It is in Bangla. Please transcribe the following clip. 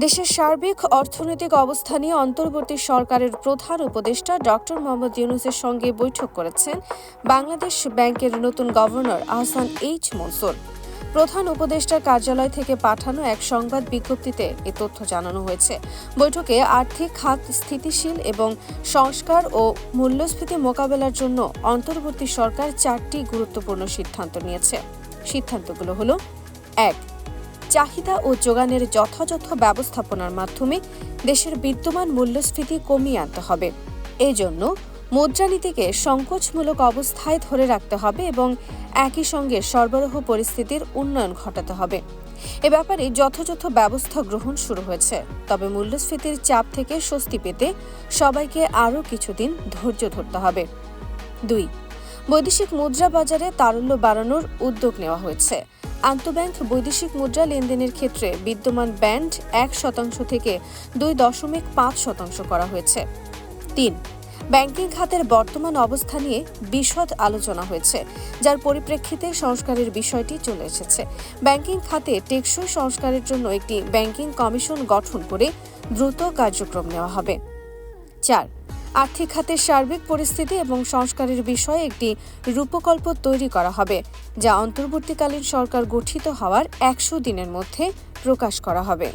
দেশের সার্বিক অর্থনৈতিক অবস্থা নিয়ে অন্তর্বর্তী সরকারের প্রধান উপদেষ্টা ডক্টর মোহাম্মদ ইউনুসের সঙ্গে বৈঠক করেছেন বাংলাদেশ ব্যাংকের নতুন গভর্নর আহসান এইচ মনসুর। প্রধান উপদেষ্টার কার্যালয় থেকে পাঠানো এক সংবাদ বিজ্ঞপ্তিতে এ তথ্য জানানো হয়েছে। বৈঠকে আর্থিক খাত স্থিতিশীল এবং সংস্কার ও মূল্যস্ফীতি মোকাবেলার জন্য অন্তর্বর্তী সরকার চারটি গুরুত্বপূর্ণ সিদ্ধান্ত নিয়েছে। সিদ্ধান্তগুলো হলো, এক চাহিদা ও যোগানের যথাযথ ব্যবস্থাপনার মাধ্যমে দেশের বিদ্যমান মূল্যস্ফীতি কমিয়ে আনতে হবে। এজন্য মুদ্রানীতিকে সংকোচমূলক অবস্থায় ধরে রাখতে হবে এবং একই সঙ্গে সরবরাহ পরিস্থিতির উন্নয়ন ঘটাতে হবে। এ ব্যাপারে যথাযথ ব্যবস্থা গ্রহণ শুরু হয়েছে। তবে মূল্যস্ফীতির চাপ থেকে স্বস্তি পেতে সবাইকে আরও কিছুদিন ধৈর্য ধরতে হবে। দুই, বৈদেশিক মুদ্রা বাজারে তারল্য বাড়ানোর উদ্যোগ নেওয়া হয়েছে। আন্তঃব্যাংক বৈদেশিক মুদ্রা লেনদেনের ক্ষেত্রে বিদ্যমান ব্যান্ড এক শতাংশ থেকে দুই দশমিক পাঁচ শতাংশ করা হয়েছে। তিন, ব্যাংকিং খাতের বর্তমান অবস্থা নিয়ে বিশদ আলোচনা হয়েছে, যার পরিপ্রেক্ষিতে সংস্কারের বিষয়টি চলে এসেছে। ব্যাংকিং খাতে টেকসই সংস্কারের জন্য একটি ব্যাংকিং কমিশন গঠন করে দ্রুত কার্যক্রম নেওয়া হবে। চার আর্থিক খাতের সার্বিক পরিস্থিতি এবং সংস্কারের বিষয়ে একটি রূপকল্প তৈরি করা হবে, যা অন্তর্বর্তীকালীন সরকার গঠিত হওয়ার একশো দিনের মধ্যে প্রকাশ করা হবে।